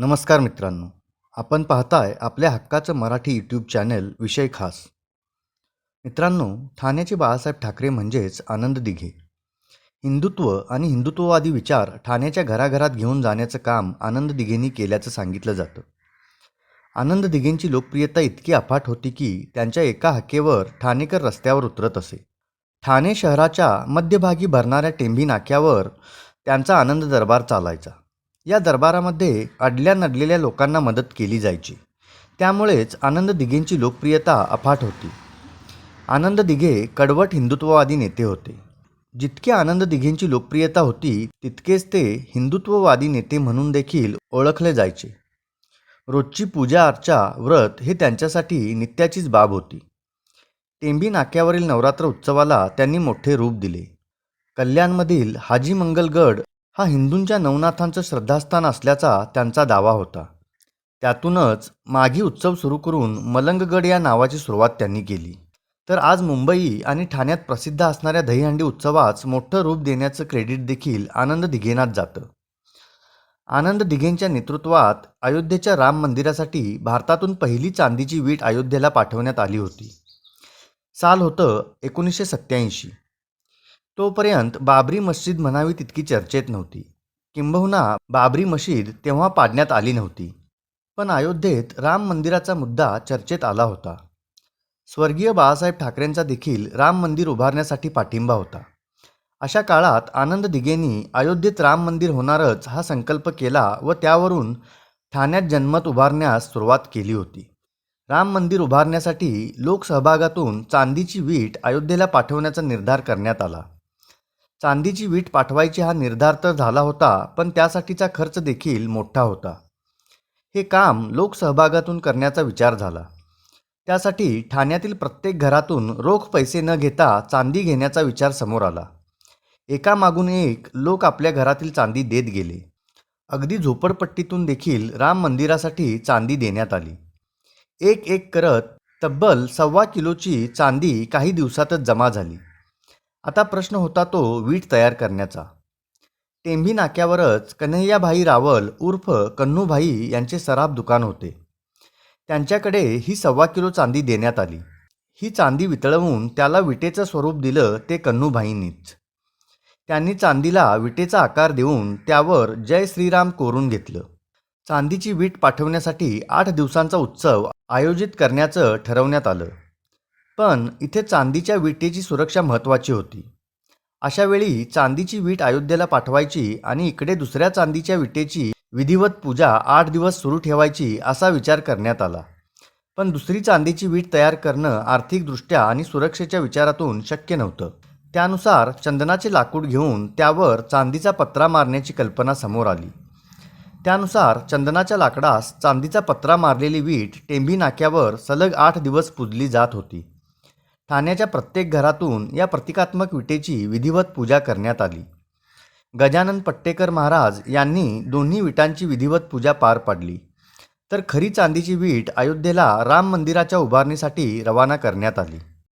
नमस्कार मित्रांनो. आपण पाहताय आपल्या हक्काचं मराठी यूट्यूब चॅनल विषय खास. मित्रांनो ठाण्याचे बाळासाहेब ठाकरे म्हणजेच आनंद दिघे. हिंदुत्व आणि हिंदुत्ववादी विचार ठाण्याच्या घराघरात घेऊन जाण्याचं काम आनंद दिघेंनी केल्याचं सांगितलं जातं. आनंद दिघेंची लोकप्रियता इतकी अफाट होती की त्यांच्या एका हाकेवर ठाणेकर रस्त्यावर उतरत असे. ठाणे शहराच्या मध्यभागी भरणाऱ्या टेंभी नाक्यावर त्यांचा आनंद दरबार चालायचा. या दरबारामध्ये अडल्या नडलेल्या लोकांना मदत केली जायची. त्यामुळेच आनंद दिघेंची लोकप्रियता अफाट होती. आनंद दिघे कडवट हिंदुत्ववादी नेते होते. जितकी आनंद दिघेंची लोकप्रियता होती तितकेच ते हिंदुत्ववादी नेते म्हणून देखील ओळखले जायचे. रोजची पूजा अर्चा व्रत हे त्यांच्यासाठी नित्याचीच बाब होती. टेंबी नाक्यावरील नवरात्र उत्सवाला त्यांनी मोठे रूप दिले. कल्याणमधील हाजी मंगलगड हा हिंदूंच्या नवनाथांचं श्रद्धास्थान असल्याचा त्यांचा दावा होता. त्यातूनच माघी उत्सव सुरू करून मलंगगड या नावाची सुरुवात त्यांनी केली. तर आज मुंबई आणि ठाण्यात प्रसिद्ध असणाऱ्या दहीहंडी उत्सवास मोठं रूप देण्याचं क्रेडिट देखील आनंद दिघेनात जातं. आनंद दिघेंच्या नेतृत्वात अयोध्येच्या राम मंदिरासाठी भारतातून पहिली चांदीची वीट अयोध्येला पाठवण्यात आली होती. साल होतं एकोणीसशे सत्त्याऐंशी. तोपर्यंत बाबरी मस्जिद म्हणावी तितकी चर्चेत नव्हती. किंबहुना बाबरी मशीद तेव्हा पाडण्यात आली नव्हती. पण अयोध्येत राम मंदिराचा मुद्दा चर्चेत आला होता. स्वर्गीय बाळासाहेब ठाकरेंचा देखील राम मंदिर उभारण्यासाठी पाठिंबा होता. अशा काळात आनंद दिघेंनी अयोध्येत राम मंदिर होणारच हा संकल्प केला व त्यावरून ठाण्यात जनमत उभारण्यास सुरुवात केली होती. राम मंदिर उभारण्यासाठी लोकसहभागातून चांदीची वीट अयोध्येला पाठवण्याचा निर्धार करण्यात आला. चांदीची वीट पाठवायची हा निर्धार तर झाला होता पण त्यासाठीचा खर्च देखील मोठा होता. हे काम लोकसहभागातून करण्याचा विचार झाला. त्यासाठी ठाण्यातील प्रत्येक घरातून रोख पैसे न घेता चांदी घेण्याचा विचार समोर आला. एकामागून एक लोक आपल्या घरातील चांदी देत गेले. अगदी झोपडपट्टीतून देखील राम मंदिरासाठी चांदी देण्यात आली. एक एक करत तब्बल सव्वा किलोची चांदी काही दिवसातच जमा झाली. आता प्रश्न होता तो वीट तयार करण्याचा. टेंभी नाक्यावरच कन्हैयाभाई रावल उर्फ कन्नूभाई यांचे सराफ दुकान होते. त्यांच्याकडे ही सव्वा किलो चांदी देण्यात आली. ही चांदी वितळवून त्याला विटेचं स्वरूप दिलं ते कन्नूभाईंनीच. त्यांनी चांदीला विटेचा आकार देऊन त्यावर जय श्रीराम कोरून घेतलं. चांदीची वीट पाठवण्यासाठी आठ दिवसांचा उत्सव आयोजित करण्याचं ठरवण्यात आलं. पण इथे चांदीच्या विटेची सुरक्षा महत्त्वाची होती. अशा वेळी चांदीची वीट अयोध्येला पाठवायची आणि इकडे दुसऱ्या चांदीच्या विटेची विधिवत पूजा आठ दिवस सुरू ठेवायची असा विचार करण्यात आला. पण दुसरी चांदीची वीट तयार करणं आर्थिकदृष्ट्या आणि सुरक्षेच्या विचारातून शक्य नव्हतं. त्यानुसार चंदनाचे लाकूड घेऊन त्यावर चांदीचा पत्रा मारण्याची कल्पना समोर आली. त्यानुसार चंदनाच्या लाकडास चांदीचा पत्रा मारलेली वीट टेंभी नाक्यावर सलग आठ दिवस पुजली जात होती. ठाण्याच्या प्रत्येक घरातून या प्रतिकात्मक विटेची विधिवत पूजा करण्यात आली. गजानन पट्टेकर महाराज यांनी दोन्ही विटांची विधिवत पूजा पार पाडली. तर खरी चांदीची वीट अयोध्येला राम मंदिराच्या उभारणीसाठी रवाना करण्यात आली.